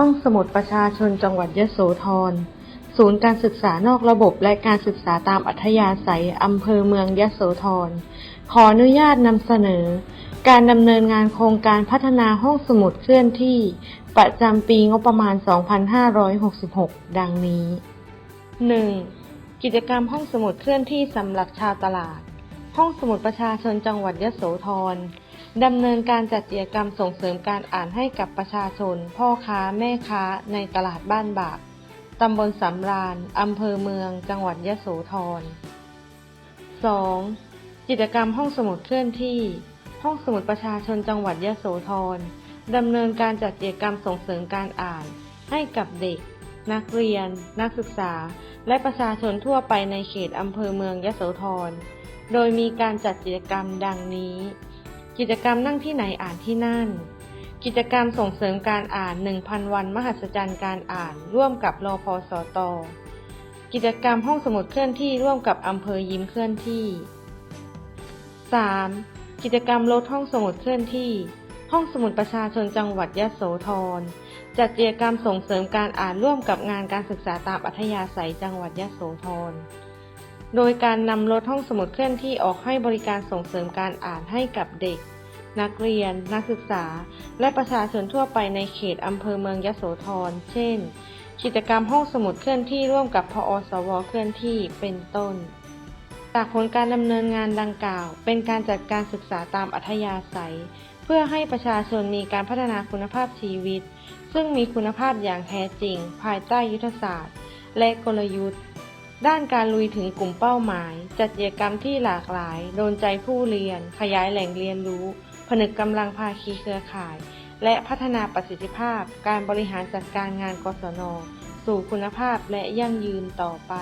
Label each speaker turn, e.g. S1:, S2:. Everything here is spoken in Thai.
S1: ห้องสมุดประชาชนจังหวัดยะโสธร ศูนย์การศึกษานอกระบบและการศึกษาตามอัธยาศัยอำเภอเมืองยะโสธร ขออนุญาตนำเสนอ การดำเนินงานโครงการพัฒนาห้องสมุดเคลื่อนที่ ประจำปีงบประมาณ 2566 ดังนี้ 1. กิจกรรมห้องสมุดเคลื่อนที่สำหรับชาวตลาด ห้องสมุดประชาชนจังหวัดยะโสธร ดำเนินการจัดกิจกรรมส่งเสริมการอ่านให้กับประชาชน พ่อค้าแม่ค้าในตลาดบ้านบากตำบลสำราญอำเภอเมือง จังหวัดยะโสธร 2. กิจกรรมห้องสมุดเคลื่อนที่ ห้องสมุดประชาชนจังหวัดยะโสธรดำเนินการจัดกิจกรรมส่งเสริมการอ่าน ให้กับเด็ก นักเรียน นักศึกษา และประชาชนทั่วไปในเขตอำเภอเมืองยะโสธร โดยมีการจัดกิจกรรมดังนี้ กิจกรรมนั่งที่ไหนอ่านที่นั่น กิจกรรมส่งเสริมการอ่าน 1,000 วัน มหัศจรรย์การอ่าน ร่วมกับรอพสตกิจกรรมห้องสมุดเคลื่อนที่ร่วมกับอำเภอยิ้มเคลื่อนที่ 3. กิจกรรมลดห้องสมุดเคลื่อนที่ ห้องสมุดประชาชนจังหวัดยะโสธรจัดกิจกรรมส่งเสริมการอ่านร่วมกับงานการศึกษาตามอัธยาศัยจังหวัดยะโสธร โดยการนำรถห้องสมุดเคลื่อนที่ออกให้บริการส่งเสริมการอ่านให้กับเด็ก นักเรียน นักศึกษา และประชาชนทั่วไปในเขตอำเภอเมืองยโสธร เช่น กิจกรรมห้องสมุดเคลื่อนที่ร่วมกับพอสวเคลื่อนที่เป็นต้น จากผลการดำเนินงานดังกล่าว เป็นการจัดการศึกษาตามอัธยาศัย เพื่อให้ประชาชนมีการพัฒนาคุณภาพชีวิต ซึ่งมีคุณภาพอย่างแท้จริง ภายใต้ยุทธศาสตร์ และกลยุทธ์ ด้านการลุยถึงกลุ่มเป้าหมาย จัดกิจกรรมที่หลากหลาย โดนใจผู้เรียน ขยายแหล่งเรียนรู้ ผนึกกำลังภาคีเครือข่าย และพัฒนาประสิทธิภาพ การบริหารจัดการงานกศน สู่คุณภาพและยั่งยืนต่อไป